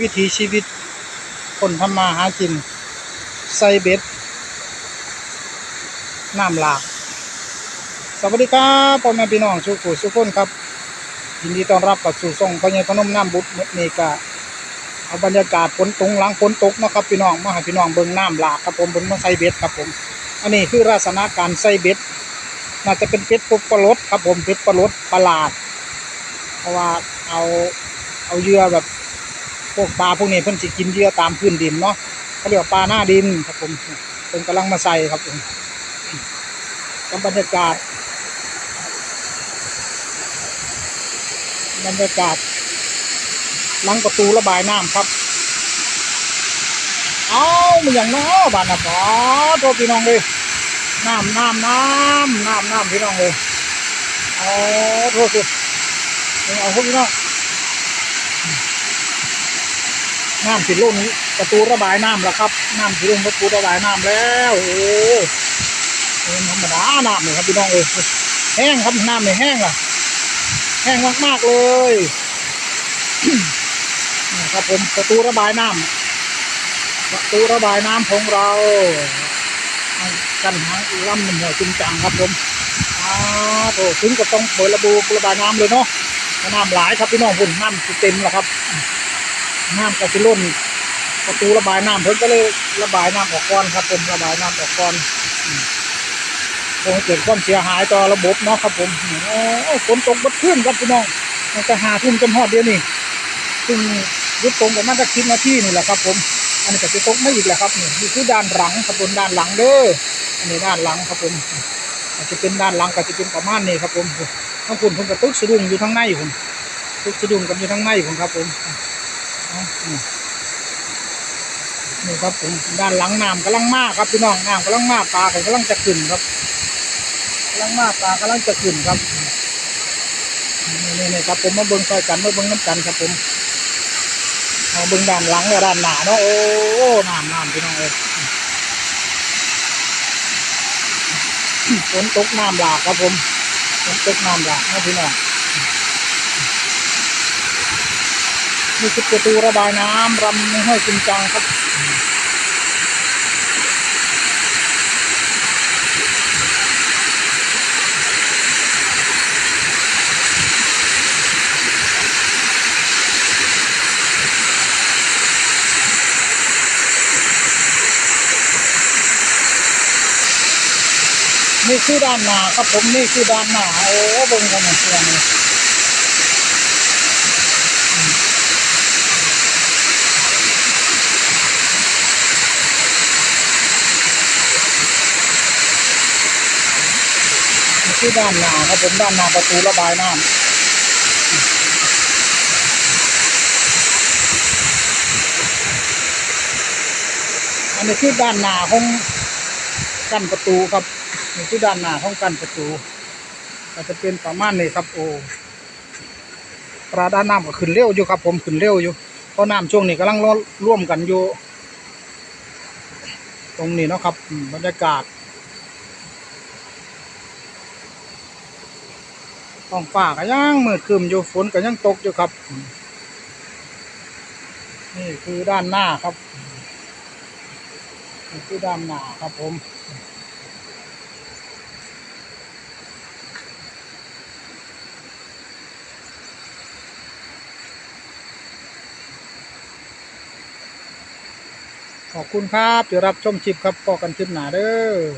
วิถีชีวิต คนทำมาหากินใส่เบ็ดน้ำหลาก สวัสดีครับพ่อแม่พี่น้องชุกุสุกคนครับยินดีต้อนรับกับสู่ส่งพญพนมน้ำบุตรเมก็เอาบรรยากาศฝนตกหลังฝนตกนะครับพี่น้องมาห้พี่น้องเบิ่งน้ำหลากครับผมเบิ่งมาใส่เบ็ดครับผม อันนี้คือลักษณะการใส่เบ็ดน่าจะเป็นเป็ดปลาลดครับผมเป็ดปลาลดประหลาด เพราะว่าเอาเอาเยื่อแบบ พวกปลาพวกนี้เพิ่นสิกินเยื่อตามพื้นดินเนาะเขาเรียกว่าปลาหน้าดินครับผมเพิ่นกำลังมาใส่ครับผมกับบรรยากาศบรรยากาศหลังประตูระบายน้ำครับ เอามันอย่างน้อบานนะปอโทษพี่น้องเลยน้ำน้ำน้ำน้ำน้ำพี่น้องเลยเอาโทษสิเอาพวกพี่น้อง น้ำสิลุ่นประตูระบายน้ำแล้วครับ น้ำสิลุ่นประตูระบายน้ำแล้วโอ้เป็นธรรมดาน้ำเลยครับพี่น้องเลยแห้งครับน้ำเนี่ยแห้งล่ะ แห้งมากๆเลยนี่ครับผมประตูระบายน้ำประตูระบายน้ำของเรากันหางลำหนึ่งหัวจริงจังครับผมอ้าวโอ้ถึงก็ต้องเปิดระบูระบายน้ำเลยเนาะน้ำหลายครับพี่น้องพุ่นน้ำสิเต็มแล้วครับ น้ำกระสิล้นประตูระบายน้ำเพิ่นก็เลยระบายน้ำออกก่อนครับผมระบายน้ำออกก่อนอืมคงเกิดความเสียหายต่อระบบเนาะครับผมโอ้ฝนตกบัดขึ้นครับพี่น้องมันจะหาทุ่มจนฮอดเดียวนี่ซึ่งยุดตรงประมาณสักสิบนาที่นี่แหละครับ ผม อันนี้ก็จะตกไม่อีกแหละครับนี่นี่คือด้านหลังครับบนด้านหลังเด้ออันนี้ด้านหลังครับผมอาจจะเป็นด้านหลังก็จะเป็นประมาณนี้ครับผมข้งคุณผมกับตึกสะดุ้งอยู่ทางในผมตึกสะดุ้งกันอยู่ทางในผมครับผม นี่ครับผมด้านหลังน้ำกำลังมากครับพี่น้องน้ำกำลังมากปลาก็กำลังจะขึ้นครับกำลังมากปลากำลังจะขึ้นครับนี่นี่ครับผมมาเบิ้งซอยกันมาเบิ้งน้ำกันครับผมเอาเบิ้งด้านหลังและด้านหน้าเนาะโอ้น้ำน้ำพี่น้องเอ้ยฝนตกน้ำหลากครับผมฝนตกน้ำหลากนะพี่น้อง นี่คือประตูระบายน้ำรำไม่ห้อยจริงจังครับนี่คือด้านหน้าครับผมนี่คือด้านหน้าโอ้บงกันหน่อยเสีย นี่ด้านหน้าครับผมด้านหน้าประตูระบายน้ำอันนี้คือด้านหน้าของกั้นประตูครับนี่คือด้านหน้าของกั้นประตูก็จะเป็นประมาณนี้ครับโอ้ปลาด้านน้ำก็ขึ้นเร็วอยู่ครับ ผมขึ้นเร็วอยู่เพราะน้ำช่วงนี้กำลังร่วร่วมกันอยู่ ตรงนี้เนาะครับบรรยากาศ ท้องฟ้าก็ยังมืดครึมอยู่ฝนก็ยังตกอยู่ครับ นี่คือด้านหน้าครับนี่คือด้านหน้าครับผมขอบคุณครับที่รับชมคลิปครับพอกันคลิปหนาเด้อ